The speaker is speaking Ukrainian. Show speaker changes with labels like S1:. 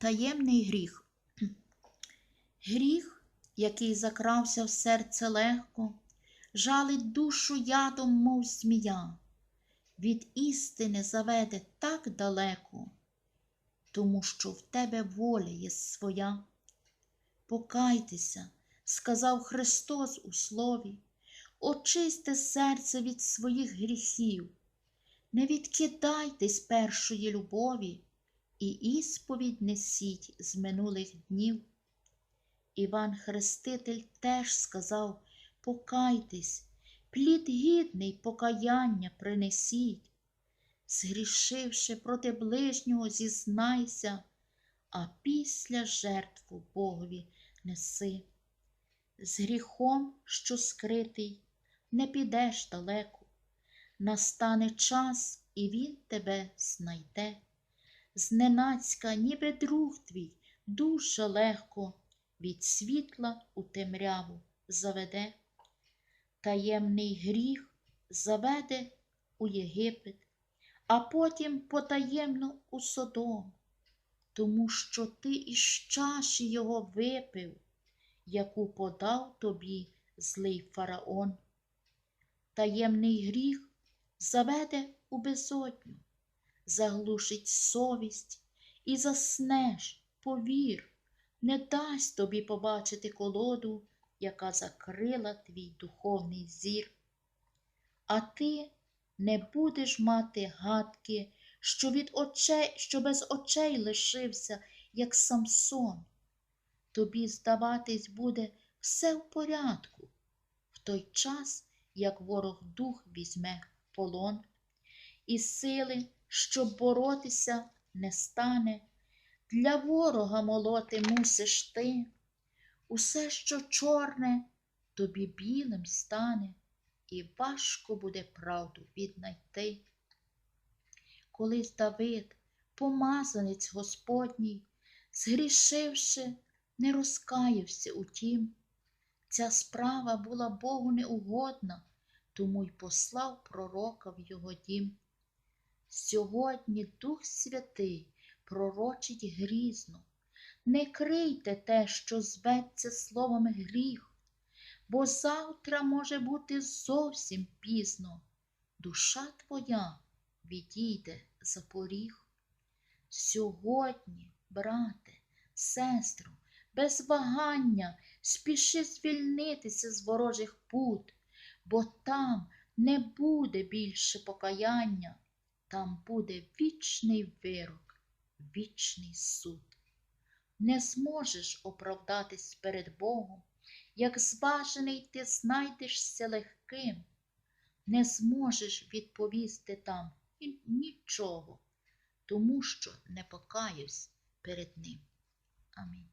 S1: Таємний гріх. Гріх, який закрався в серце легко, жалить душу ядом, мов змія, від істини заведе так далеко, тому що в тебе воля є своя. Покайтеся, сказав Христос у слові, очисти серце від своїх гріхів, не відкидайтесь першої любові і ісповідь несіть з минулих днів. Іван Хреститель теж сказав Покайтесь, плід гідний покаяння принесіть, згрішивши проти ближнього, зізнайся, а після жертву Богові неси. З гріхом, що скритий, не підеш далеко, настане час, і він тебе знайде. Зненацька, ніби друг твій, дуже легко від світла у темряву заведе. Таємний гріх заведе у Єгипет, а потім потаємно у Содом, тому що ти із чаші його випив, яку подав тобі злий фараон. Таємний гріх заведе у безодню, заглушить совість і заснеш, повір, не дасть тобі побачити колоду, яка закрила твій духовний зір. А ти не будеш мати гадки, що від очей, що без очей лишився, як Самсон. Тобі здаватись буде все в порядку, в той час, як ворог дух візьме полон, і сили, щоб боротися, не стане. Для ворога молоти мусиш ти. Усе, що чорне, тобі білим стане, і важко буде правду віднайти. Колись Давид, помазанець Господній, згрішивши, не розкаявся у тім. Ця справа була Богу неугодна, тому й послав пророка в його дім. Сьогодні Дух Святий пророчить грізно. Не крийте те, що зветься словами гріх, бо завтра може бути зовсім пізно. Душа твоя відійде за поріг. Сьогодні, брате, сестру, без вагання спіши звільнитися з ворожих пут, бо там не буде більше покаяння, там буде вічний вирок, вічний суд. Не зможеш оправдатись перед Богом, як зважений ти знайдешся легким, не зможеш відповісти там нічого, тому що не покаюсь перед Ним. Амінь.